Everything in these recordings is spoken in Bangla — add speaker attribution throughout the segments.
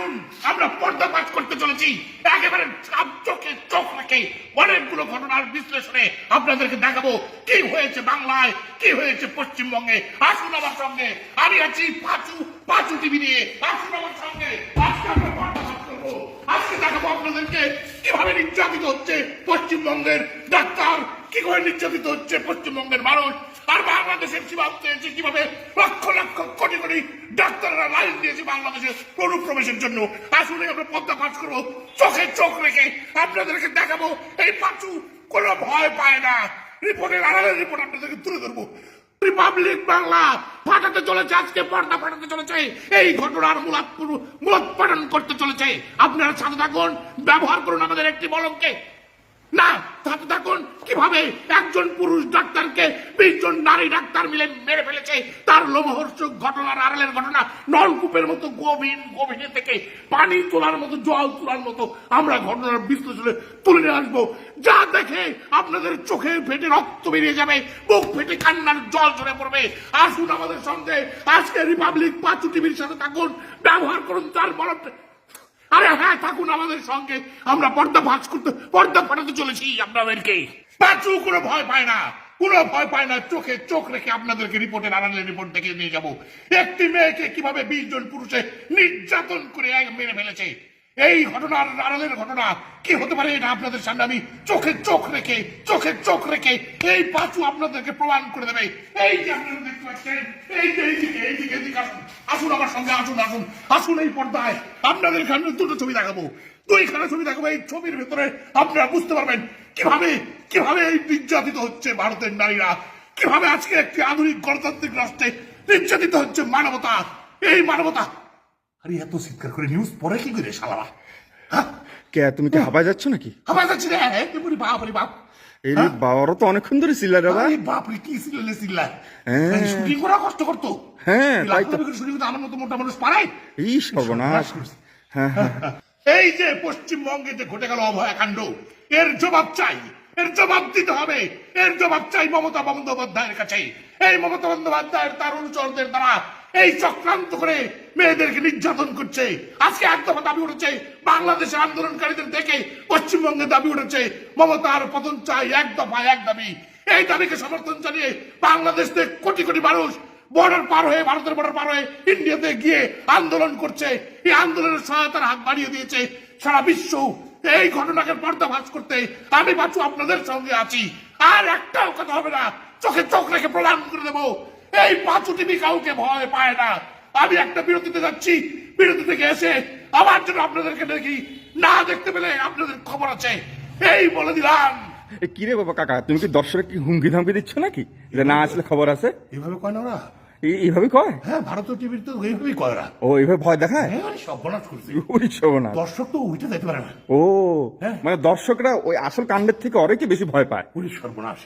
Speaker 1: আসুন আমরা পর্দাপাত করতে চলেছি। একেবারে চোখে চোখ রেখে অনেকগুলো ঘটনার বিশ্লেষণে আপনাদেরকে দেখাবো। কি হয়েছে বাংলায়? কি হয়েছে পশ্চিমবঙ্গে? আসুন আমার সঙ্গে। আমি আছি পাঁচু পাঁচু টিভি নিয়ে। আসুন আমার সঙ্গে। আজকে আমরা পর্দাপাত করব। আজকে দেখাবো আপনাদেরকে কীভাবে নির্যাতিত হচ্ছে পশ্চিমবঙ্গের ডাক্তার কি করে নির্যাতিত হচ্ছে পশ্চিমবঙ্গের মানুষ। আর বাংলাদেশের সীমান্তে এসে কীভাবে লক্ষ লক্ষ কোটি কোটি ডাক্তাররা লাইন দিয়েছে বাংলাদেশের অনুপ্রবেশের জন্য। আসলে আমরা পদ্মা পাঠ করব। চোখে চোখ রেখে আপনাদেরকে দেখাবো। এই পাঁচু কোনো ভয় পায় না। রিপোর্টের আড়ালের রিপোর্ট আপনাদেরকে তুলে ধরবো। রিপাবলিক বাংলা ফাটাতে চলেছে, আজকে পর্দা ফাটাতে চলেছে। এই ঘটনার মূলাত মূলোৎপাদন করতে চলেছে। আপনারা সাথে থাকুন, ব্যবহার করুন আমাদের একটি বলমকে না সাথে থাকুন কীভাবে একজন পুরুষ ডাক্তারকে বিশ জন নারী ডাক্তার মিলে মেরে ফেলেছে। তার লোমহর্ষক ঘটনার আড়ালের ঘটনা নলকূপের মতো গভীর, গভীরে থেকে পানি তোলার মতো, জল তোলার মতো আমরা ঘটনার বিশ্লেষণে তুলে নিয়ে আসব। যা দেখে আপনাদের চোখে ফেটে রক্ত বেরিয়ে যাবে, বুক ফেটে কান্নার জল ঝরে পড়বে। আসুন আমাদের সঙ্গে আজকে রিপাবলিক পাঁচু টিভির সাথে থাকুন, ব্যবহার করুন তার বলতে আরে হ্যাঁ থাকুন আমাদের সঙ্গে। আমরা পর্দা ফাঁস করতে পর্দা ফাটাতে চলেছি আপনাদেরকে। পাঁচু কোনো ভয় পায় না। কোনো ভয় পায় না। চোখে চোখ রেখে আপনাদেরকে রিপোর্টের আড়ালে রিপোর্ট দেখে নিয়ে যাব। একটি মেয়েকে কীভাবে বিশ জন পুরুষে নির্যাতন করে এক মেরে ফেলেছে? এই ঘটনার আড়ালের ঘটনা কি হতে পারে এটা আপনাদের সামনে আমি চোখে চোখ রেখে, চোখে চোখ রেখে এই পাঁচু আপনাদেরকে প্রমাণ করে দেবে। এই যে আপনারা দেখতে পাচ্ছেন, এই যে এইদিকে এইদিকে। আসুন আমার সঙ্গে আসুন আসুন আসুন এই পর্দায় আপনাদের সামনে দুটো ছবি দেখাবো দুইখানে ছবি দেখাবো এই ছবির ভেতরে আপনারা বুঝতে পারবেন কীভাবে কীভাবে এই নির্যাতিত হচ্ছে ভারতের নারীরা কীভাবে আজকে একটি আধুনিক গণতান্ত্রিক রাষ্ট্রে নির্যাতিত হচ্ছে মানবতা এই মানবতা আরে এত চিৎকার করে নিউজ পরে কি করে শালারা হ্যাঁ
Speaker 2: কে তুমি কি হাবায় যাচ্ছ নাকি
Speaker 1: আমার কাছে রে বাপ রে বাপ
Speaker 2: এই বাবারও তো অনেকক্ষণ ধরে চিল্লা রে বা
Speaker 1: বাপ রে কি সিলেলে সিল্লায়
Speaker 2: হ্যাঁ।
Speaker 1: শুটিং করা কষ্ট করতো।
Speaker 2: হ্যাঁ, তাই তো।
Speaker 1: শুটিং করতে আমার মতো মোটা মানুষ পারায়?
Speaker 2: এই সর্বনাশ। হ্যাঁ হ্যাঁ।
Speaker 1: এই যে পশ্চিমবঙ্গে যে ঘটে গেল অভয়াকাণ্ড এর জবাব চাই এর জবাব দিতে হবে। এর জবাব চাই মমতা বন্দ্যোপাধ্যায়ের কাছে। এই মমতা বন্দ্যোপাধ্যায়ের তার অনুচরদের দ্বারা এই চক্রান্ত করে মেয়েদেরকে নির্যাতন করছে। আজকে এক দফা দাবি উঠেছে, বাংলাদেশের আন্দোলনকারীদের দেখে পশ্চিমবঙ্গে দাবি উঠেছে, মমতার পতন চাই এক দফা এক দাবি। এই দাবিকে সমর্থন জানিয়ে বাংলাদেশ থেকে কোটি কোটি মানুষ বর্ডার পার হয়ে, ভারতের বর্ডার পার হয়ে ইন্ডিয়াতে গিয়ে আন্দোলন করছে। এই আন্দোলনের সহায়তার হাত বাড়িয়ে দিয়েছে সারা বিশ্ব। এই ঘটনাকে পর্দা পর্দাভাস করতে আমি বাঁচু আপনাদের সঙ্গে আছি। আর একটাও কথা হবে না, চোখে চোখ রেখে প্রদান করে দেবো। এই পাঁচু টিভি কাউকে ভয় পায় না। আমি একটা বিরতিতে যাচ্ছি। বিরতি থেকে এসে আমার জন্য আপনাদেরকে দেখি। না দেখতে পেলে আপনাদের খবর আছে। এই বলে দিলাম।
Speaker 2: কি রে বাবা কাকা তুমি কি দর্শক কি হুমকি ধামকি দিচ্ছ নাকি? যে না আসলে খবর আছে?
Speaker 1: এইভাবে কয় না ওরা?
Speaker 2: এইভাবে কয়?
Speaker 1: হ্যাঁ ভারতীয় টিভির তো এইভাবেই কয় ওরা।
Speaker 2: ও এইভাবে ভয় দেখায়?
Speaker 1: হ্যাঁ করছে।
Speaker 2: ওই সর্বনাশ।
Speaker 1: দর্শক তো উঠে যেতে পারে না।
Speaker 2: ও
Speaker 1: হ্যাঁ।
Speaker 2: মানে দর্শকরা ওই আসল কাণ্ডের থেকে অনেকে বেশি ভয় পায়।
Speaker 1: পুলিশ সর্বনাশ।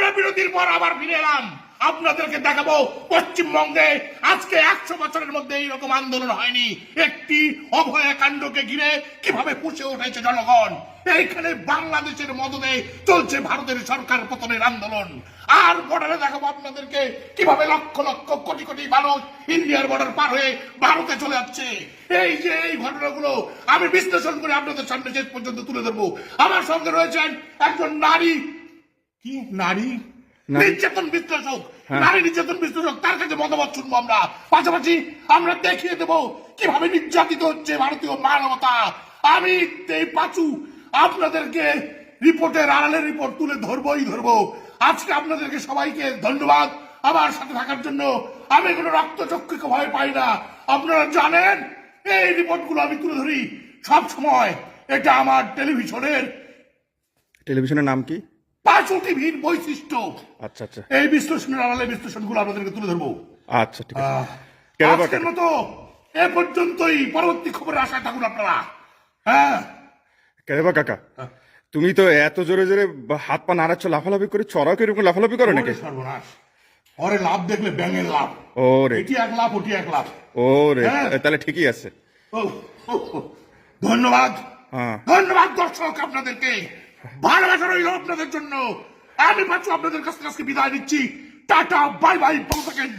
Speaker 1: আমরা বিরতির পর আবার ফিরে এলাম। আপনাদেরকে দেখাবো পশ্চিমবঙ্গে আজকে একশো বছরের মধ্যে এইরকম আন্দোলন হয়নি। একটি অভয়াকাণ্ডকে ঘিরে কীভাবে পুষে উঠেছে জনগণ? এইখানে বাংলাদেশের মদদে চলছে ভারতের সরকার পতনের আন্দোলন। আর বর্ডারে দেখাবো আপনাদেরকে কীভাবে লক্ষ লক্ষ কোটি কোটি মানুষ ইন্ডিয়ার বর্ডার পার হয়ে ভারতে চলে যাচ্ছে। এই যে এই ঘটনাগুলো আমি বিশ্লেষণ করে আপনাদের সামনে শেষ পর্যন্ত তুলে ধরবো। আমার সঙ্গে রয়েছেন একজন নারী কি? নারী?
Speaker 2: নারী।
Speaker 1: নির্যাতন বিশ্লেষক।
Speaker 2: হ্যাঁ।
Speaker 1: নারী নির্যাতন বিশ্লেষক তার কাছে মতামত শুনব আমরা। পাশাপাশি আমরা দেখিয়ে দেব কীভাবে নির্যাতিত হচ্ছে ভারতীয় মানবতা। আমি এই পাচু আপনাদেরকে রিপোর্টের রিপোর্ট তুলে ধরবই ধরবো। আজকে আপনাদেরকে সবাইকে ধন্যবাদ আমার সাথে থাকার জন্য। আমি কোনো রক্তচক্ষুকে ভয় পাই না। আপনারা জানেন এই রিপোর্টগুলো আমি তুলে ধরি সব সময় এটা আমার টেলিভিশনের
Speaker 2: টেলিভিশনের নাম কি?
Speaker 1: পাঁচু টিভির বৈশিষ্ট্য।
Speaker 2: আচ্ছা আচ্ছা।
Speaker 1: এই বিশ্লেষণের আড়ালে বিশ্লেষণগুলো আপনাদেরকে তুলে ধরবো।
Speaker 2: আচ্ছা ঠিক আছে।
Speaker 1: আজকের মতো এ পর্যন্তই। পরবর্তী খবরের আশায় থাকুন আপনারা। হ্যাঁ।
Speaker 2: কে বা কাকা? তুমি তো এত জোরে জোরে হাত পা নাড়াচ্ছ লাফালাফি করে চড়াও কি এরকম লাফালাফি করো নাকি?
Speaker 1: ওরে সর্বনাশ। পরে লাভ দেখলে ব্যাঙের লাভ
Speaker 2: ও রে
Speaker 1: এটি এক লাভ ওটি এক লাভ
Speaker 2: ও রে
Speaker 1: হ্যাঁ।
Speaker 2: তাহলে ঠিকই আছে।
Speaker 1: ধন্যবাদ।
Speaker 2: হ্যাঁ।
Speaker 1: ধন্যবাদ দর্শক আপনাদেরকে। ভালোবাসা রইল আপনাদের জন্য। আমি পাচ্ছি আপনাদের কাছ থেকে বিদায় নিচ্ছি। টাটা, বাই বাই থাকেন।